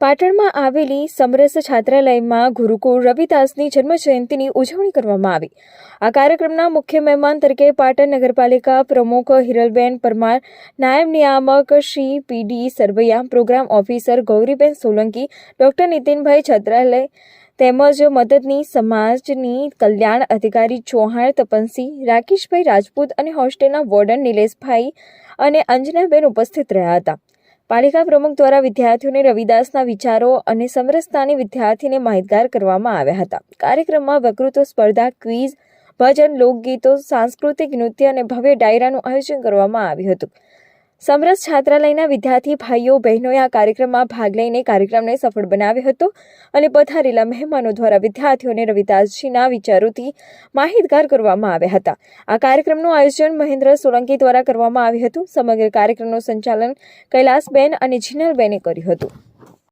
પાટણમાં આવેલી સમરસ છાત્રાલયમાં ગુરુકુળ રવિદાસની જન્મજયંતિની ઉજવણી કરવામાં આવી. આ કાર્યક્રમના મુખ્ય મહેમાન તરીકે પાટણ નગરપાલિકા પ્રમુખ હિરલબેન પરમાર, નાયબ નિયામક Shri PD Sarvaiya, programme officer Gauriben Solanki, doctor Nitinbhai છાત્રાલય તેમજ મદદની સમાજની કલ્યાણ અધિકારી ચૌહાણ તપનસિંહ, રાકેશભાઈ રાજપૂત અને હોસ્ટેલના વોર્ડન નિલેશભાઈ અને અંજનાબેન ઉપસ્થિત રહ્યા હતા. પાલિકા પ્રમુખ દ્વારા વિદ્યાર્થીઓને રવિદાસના વિચારો અને સમરસતાની વિદ્યાર્થીને માહિતગાર કરવામાં આવ્યા હતા. કાર્યક્રમમાં વકૃત્વ સ્પર્ધા, ક્વિઝ, ભજન, લોકગીતો, સાંસ્કૃતિક નૃત્ય અને ભવ્ય ડાયરાનું આયોજન કરવામાં આવ્યું હતું. સમરસ છાત્રાલયના વિદ્યાર્થી ભાઈઓ, બહેનોએ આ કાર્યક્રમમાં ભાગ લઈને કાર્યક્રમને સફળ બનાવ્યો હતો અને પધારેલા મહેમાનો દ્વારા વિદ્યાર્થીઓને રવિદાસજીના વિચારોથી માહિતગાર કરવામાં આવ્યા હતા. આ કાર્યક્રમનું આયોજન મહેન્દ્ર સોલંકી દ્વારા કરવામાં આવ્યું હતું. સમગ્ર કાર્યક્રમનું સંચાલન કૈલાસબેન અને જીનલબેને કર્યું હતું.